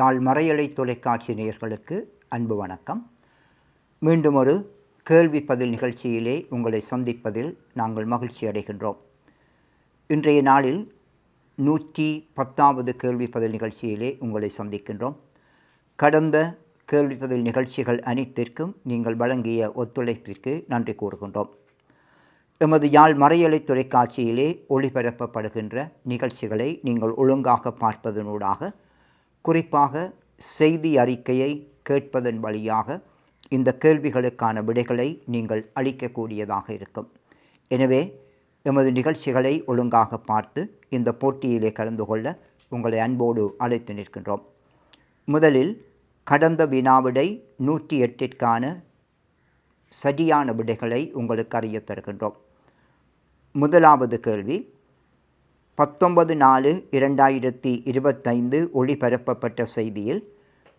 யாழ் மறையலை தொலைக்காட்சி நேயர்களுக்கு அன்பு வணக்கம். மீண்டும் ஒரு கேள்வி பதில் நிகழ்ச்சியிலே உங்களை சந்திப்பதில் நாங்கள் மகிழ்ச்சி அடைகின்றோம். இன்றைய நாளில் நூற்றி பத்தாவது கேள்வி பதில் நிகழ்ச்சியிலே உங்களை சந்திக்கின்றோம். கடந்த கேள்வி பதில் நிகழ்ச்சிகள் அனைத்திற்கும் நீங்கள் வழங்கிய ஒத்துழைப்பிற்கு நன்றி கூறுகின்றோம். எமது யாழ் மறையலை தொலைக்காட்சியிலே ஒளிபரப்பப்படுகின்ற நிகழ்ச்சிகளை நீங்கள் ஒழுங்காக பார்ப்பதனூடாக குறிப்பாக செய்தி அறிக்கையை கேட்பதன் வழியாக இந்த கேள்விகளுக்கான விடைகளை நீங்கள் அளிக்கக்கூடியதாக இருக்கும். எனவே எமது நிகழ்ச்சிகளை ஒழுங்காக பார்த்து இந்த போட்டியிலே கலந்து கொள்ள உங்களை அன்போடு அழைத்து நிற்கின்றோம். முதலில் கடந்த வினாவிடை நூற்றி எட்டிற்கான சரியான விடைகளை உங்களுக்கு அறிய தருகின்றோம். முதலாவது கேள்வி பத்தொன்பது நாலு இரண்டாயிரத்தி இருபத்தைந்து ஒளிபரப்பப்பட்ட செய்தியில்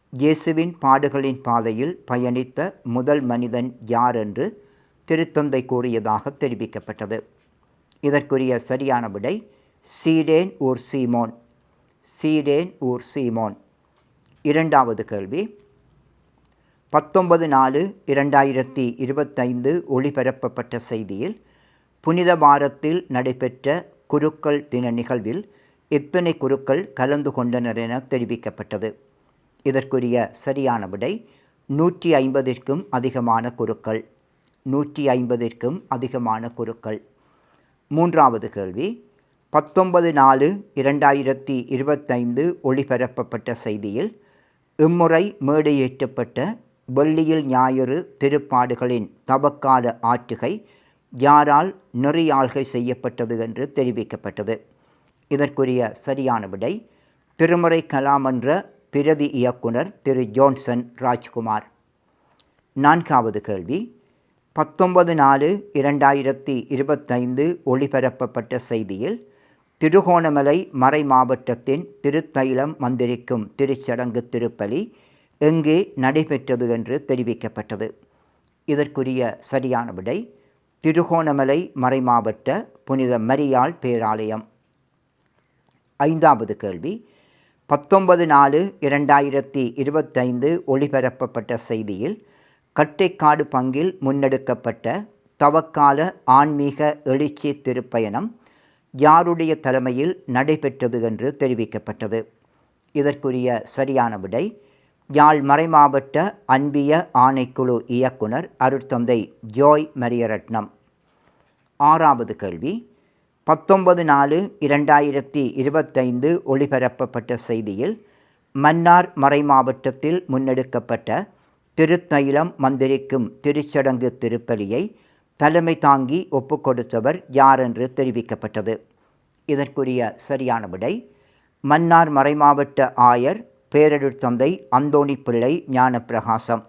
இயேசுவின் பாடுகளின் பாதையில் பயணித்த முதல் மனிதன் யார் என்று திருத்தந்தை கூறியதாக தெரிவிக்கப்பட்டது. இதற்குரிய சரியான விடை சீடேன் ஊர் சீமோன். சீடேன் ஊர் சீமோன். இரண்டாவது கேள்வி பத்தொன்பது நாலு இரண்டாயிரத்தி இருபத்தைந்து ஒளிபரப்பப்பட்ட செய்தியில் புனித வாரத்தில் நடைபெற்ற குருக்கள் தின நிகழ்வில் எத்தனை குருக்கள் கலந்து கொண்டனர் என தெரிவிக்கப்பட்டது. இதற்குரிய சரியான விடை நூற்றி ஐம்பதிற்கும் அதிகமான குருக்கள். நூற்றி ஐம்பதிற்கும் அதிகமான குருக்கள். மூன்றாவது கேள்வி. பத்தொன்பது நாலு இரண்டாயிரத்தி இருபத்தைந்து ஒளிபரப்பப்பட்ட செய்தியில் இம்முறை மேடையேற்றப்பட்ட வெள்ளியில் ஞாயிறு திருப்பாடுகளின் தவக்கால ஆற்றுகை யாரால் நெறியாள்கை செய்யப்பட்டது என்று தெரிவிக்கப்பட்டது. இதற்குரிய சரியான விடை திருமுறை கலாமன்ற பிரதி இயக்குனர் திரு. ஜோன்சன் ராஜ்குமார். நான்காவது கேள்வி பத்தொன்பது நாலு இரண்டாயிரத்தி இருபத்தைந்து ஒளிபரப்பப்பட்ட செய்தியில் திருகோணமலை மறை மாவட்டத்தின் திருத்தைலம் மந்திரிக்கும் திருச்சடங்கு திருப்பலி எங்கே நடைபெற்றது என்று தெரிவிக்கப்பட்டது. இதற்குரிய சரியான விடை திருகோணமலை மறைமாவட்ட புனித மரியாள் பேராலயம். ஐந்தாவது கேள்வி. பத்தொன்பது நாலு இரண்டாயிரத்தி இருபத்தைந்து ஒளிபரப்பப்பட்ட செய்தியில் கட்டைக்காடு பங்கில் முன்னெடுக்கப்பட்ட தவக்கால ஆன்மீக எழுச்சி திருப்பயணம் யாருடைய தலைமையில் நடைபெற்றது என்று தெரிவிக்கப்பட்டது. இதற்குரிய சரியான விடை யாழ் மறைமாவட்ட அன்பிய ஆணைக்குழு இயக்குனர் அருட்தந்தை ஜோய் மரியரட்னம். ஆறாவது கேள்வி. பத்தொன்பது நாலு இரண்டாயிரத்தி இருபத்தைந்து ஒளிபரப்பப்பட்ட செய்தியில் மன்னார் மறைமாவட்டத்தில் முன்னெடுக்கப்பட்ட திருத்தைலம் மந்திரிக்கும் திருச்சடங்கு திருப்பலியை தலைமை தாங்கி ஒப்புக்கொடுத்தவர் யார் என்று தெரிவிக்கப்பட்டது. இதற்குரிய சரியான விடை மன்னார் மறைமாவட்ட ஆயர் பேரருட் தந்தை அந்தோணி பிள்ளை ஞானப்பிரகாசம்.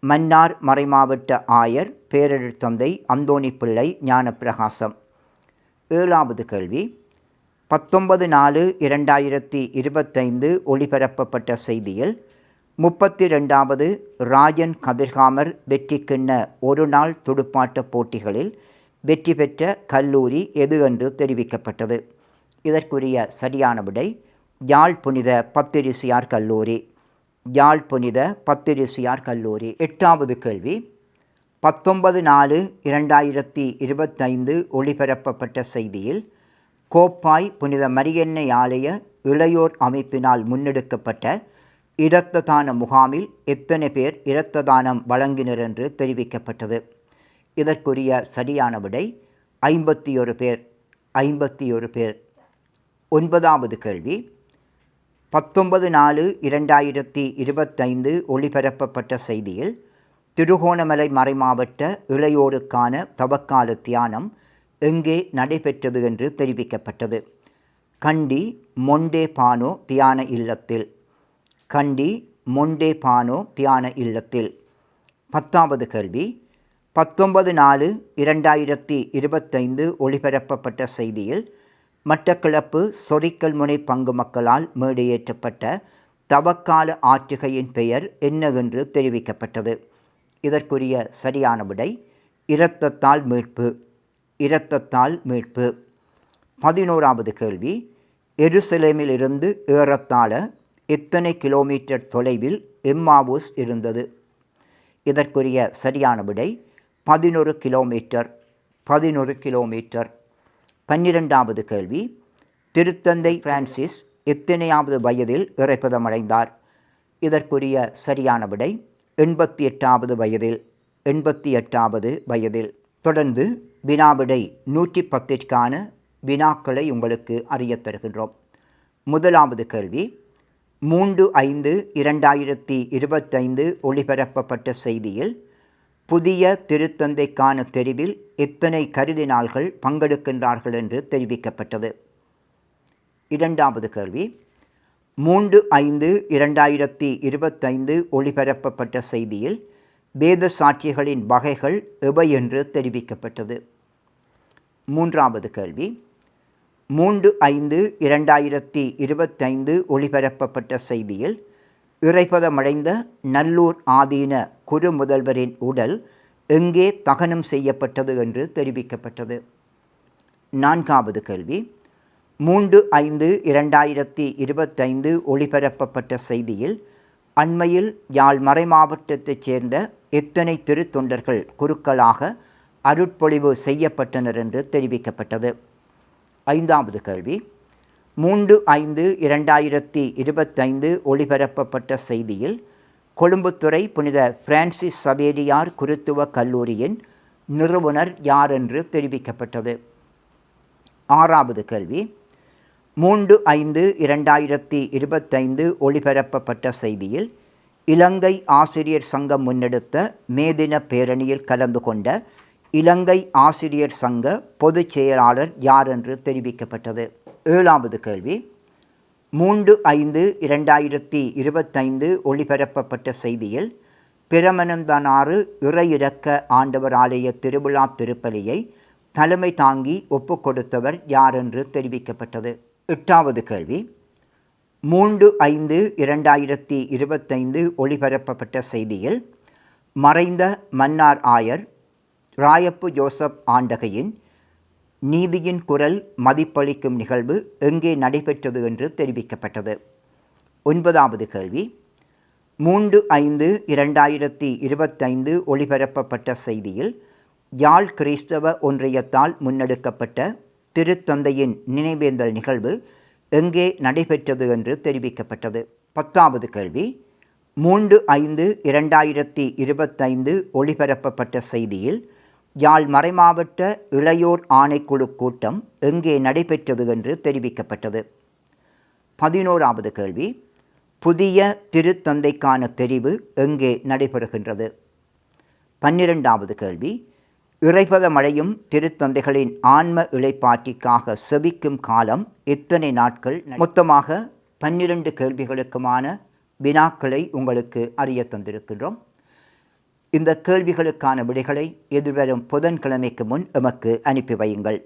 மன்னார் மறைமாவட்ட ஆயர் பேரருட் தந்தை அந்தோணி பிள்ளை ஞானப்பிரகாசம். ஏழாவது கேள்வி. பத்தொன்பது நாலு இரண்டாயிரத்தி இருபத்தைந்து ஒளிபரப்பப்பட்ட செய்தியில் முப்பத்தி ரெண்டாவது ராஜன் கதிர்காமர் வெற்றி கிண்ண ஒரு நாள் துடுப்பாட்ட போட்டிகளில் வெற்றி பெற்ற கல்லூரி எது என்று தெரிவிக்கப்பட்டது. இதற்குரிய சரியான விடை யாழ் புனித பத்திரிசியார் கல்லூரி. யாழ் புனித பத்திரிசியார் கல்லூரி. எட்டாவது கேள்வி. பத்தொன்பது நாலு இரண்டாயிரத்தி இருபத்தைந்து ஒளிபரப்பப்பட்ட செய்தியில் கோப்பாய் புனித மரியன்னை ஆலய இளையோர் அமைப்பினால் முன்னெடுக்கப்பட்ட இரத்த தான முகாமில் எத்தனை பேர் இரத்த தானம் வழங்கினர் என்று தெரிவிக்கப்பட்டது. இதற்குரிய சரியான விடை ஐம்பத்தி ஒரு பேர் ஐம்பத்தி ஒரு பேர். ஒன்பதாவது கேள்வி. பத்தொன்பது நாலு இரண்டாயிரத்தி இருபத்தைந்து ஒளிபரப்பப்பட்ட செய்தியில் திருகோணமலை மறைமாவட்ட இளையோருக்கான தவக்கால தியானம் எங்கே நடைபெற்றது என்று தெரிவிக்கப்பட்டது. கண்டி மொண்டே பானோ தியான இல்லத்தில். கண்டி மொண்டே பானோ தியான இல்லத்தில். பத்தாவது கேள்வி. பத்தொன்பது நாலு இரண்டாயிரத்தி இருபத்தைந்து ஒளிபரப்பப்பட்ட செய்தியில் மட்டக்களப்பு சொரிக்கல் முனை பங்கு மக்களால் மேடையேற்றப்பட்ட தவக்கால ஆற்றுகையின் பெயர் என்னவென்று தெரிவிக்கப்பட்டது. இதற்குரிய சரியான விடை இரத்தத்தால் மீட்பு இரத்தத்தால் மீட்பு. பதினோராவது கேள்வி எருசலேமிலிருந்து ஏறத்தாழ எத்தனை கிலோமீட்டர் தொலைவில் எம்மாவூஸ் இருந்தது? இதற்குரிய சரியான விடை பதினொரு கிலோமீட்டர் பதினொரு கிலோமீட்டர். பன்னிரெண்டாவது கேள்வி. திருத்தந்தை பிரான்சிஸ் எத்தனையாவது வயதில் இறைப்பதமடைந்தார்? இதற்குரிய சரியான விடை எண்பத்தி எட்டாவது வயதில் எண்பத்தி எட்டாவது வயதில். தொடர்ந்து வினாவிடை நூற்றி பத்திற்கான வினாக்களை உங்களுக்கு அறியத் தருகின்றோம். முதலாவது கேள்வி. மூன்று ஐந்து இரண்டாயிரத்தி இருபத்தைந்து ஒளிபரப்பப்பட்ட செய்தியில் புதிய திருத்தந்தைக்கான தெரிவில் எத்தனை கருதினால்கள் பங்கெடுக்கின்றார்கள் என்று தெரிவிக்கப்பட்டது. இரண்டாவது கேள்வி. மூன்று ஐந்து இரண்டாயிரத்தி இருபத்தைந்து ஒளிபரப்பப்பட்ட செய்தியில் வேத சாட்சிகளின் வகைகள் எவை என்று தெரிவிக்கப்பட்டது. மூன்றாவது கேள்வி. மூன்று ஐந்து இரண்டாயிரத்தி இருபத்தைந்து ஒளிபரப்பப்பட்ட செய்தியில் இறைப்பதமடைந்த நல்லூர் ஆதீன குரு முதல்வரின் உடல் எங்கே தகனம் செய்யப்பட்டது என்று தெரிவிக்கப்பட்டது. நான்காவது கேள்வி. மூன்று ஐந்து இரண்டாயிரத்தி இருபத்தைந்து ஒளிபரப்பப்பட்ட செய்தியில் அண்மையில் யாழ் மறைமாவட்டத்தைச் சேர்ந்த எத்தனை திருத்தொண்டர்கள் குருக்களாக அருட்பொழிவு செய்யப்பட்டனர் என்று தெரிவிக்கப்பட்டது. ஐந்தாவது கேள்வி. மூன்று ஐந்து இரண்டாயிரத்தி இருபத்தைந்து ஒளிபரப்பப்பட்ட செய்தியில் கொழும்புத்துறை புனித பிரான்சிஸ் சவேரியார் குருத்துவ கல்லூரியின் நிறுவனர் யார் என்று தெரிவிக்கப்பட்டது? ஆறாவது கேள்வி. மூன்று ஐந்து இரண்டாயிரத்தி இருபத்தைந்து ஒளிபரப்பப்பட்ட செய்தியில் இலங்கை ஆசிரியர் சங்கம் முன்னெடுத்த மேதின பேரணியில் கலந்து கொண்ட இலங்கை ஆசிரியர் சங்க பொதுச் செயலாளர் யார் என்று தெரிவிக்கப்பட்டது? ஏழாவது கேள்வி. மூன்று ஐந்து இரண்டாயிரத்தி இருபத்தைந்து ஒளிபரப்பப்பட்ட செய்தியில் பிரமனந்தனாறு இறையிறக்க ஆண்டவர் ஆலய திருவிழா திருப்பலியை தலைமை தாங்கி ஒப்புக்கொடுத்தவர் யார் என்று தெரிவிக்கப்பட்டது? எட்டாவது கேள்வி. மூன்று ஐந்து இரண்டாயிரத்தி இருபத்தைந்து ஒளிபரப்பப்பட்ட செய்தியில் மறைந்த மன்னார் ஆயர் ராயப்பு ஜோசப் ஆண்டகையின் நீதியின் குரல் மதிப்பளிக்கும் நிகழ்வு எங்கே நடைபெற்றது என்று தெரிவிக்கப்பட்டது. ஒன்பதாவது கேள்வி. மூன்று ஐந்து இரண்டாயிரத்தி இருபத்தைந்து ஒளிபரப்பப்பட்ட செய்தியில் யாழ் கிறிஸ்தவ ஒன்றியத்தால் முன்னெடுக்கப்பட்ட திருத்தந்தையின் நினைவேந்தல் நிகழ்வு எங்கே நடைபெற்றது என்று தெரிவிக்கப்பட்டது. பத்தாவது கேள்வி. மூன்று ஐந்து இரண்டாயிரத்தி இருபத்தைந்து ஒளிபரப்பப்பட்ட செய்தியில் யாழ் மறைமாவட்ட இளையோர் ஆணைக்குழு கூட்டம் எங்கே நடைபெற்றது என்று தெரிவிக்கப்பட்டது. பதினோராவது கேள்வி புதிய திருத்தந்தைக்கான தெரிவு எங்கே நடைபெறுகின்றது? பன்னிரெண்டாவது கேள்வி இறைபத மழையும் திருத்தந்தைகளின் ஆன்ம இழைப்பாற்றிக்காக செபிக்கும் காலம் எத்தனை நாட்கள் மொத்தமாக பன்னிரண்டு கேள்விகளுக்குமான வினாக்களை உங்களுக்கு அறிய தந்திருக்கின்றோம். இந்த கேள்விகளுக்கான விடைகளை எதிர்வரும் புதன்கிழமைக்கு முன் எமக்கு அனுப்பி வையுங்கள்.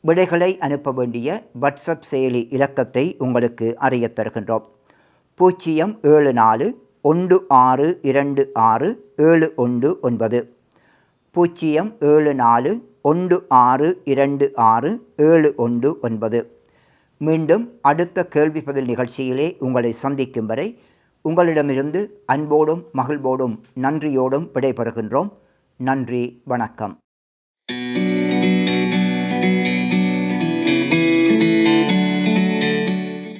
விடைகளை அனுப்ப வேண்டிய வாட்ஸ்அப் செயலி இலக்கத்தை உங்களுக்கு அறிய தருகின்றோம். பூஜ்ஜியம் ஏழு நாலு ஒன்று ஆறு இரண்டு ஆறு ஏழு ஒன்று ஒன்பது. பூஜ்ஜியம் ஏழு நாலு ஒன்று ஆறு இரண்டு ஆறு ஏழு ஒன்று ஒன்பது. மீண்டும் அடுத்த கேள்வி பதில் நிகழ்ச்சியிலே உங்களை சந்திக்கும் வரை உங்களிடமிருந்து அன்போடும் மகிழ்வோடும் நன்றியோடும் விடைபெறுகின்றோம். நன்றி வணக்கம்.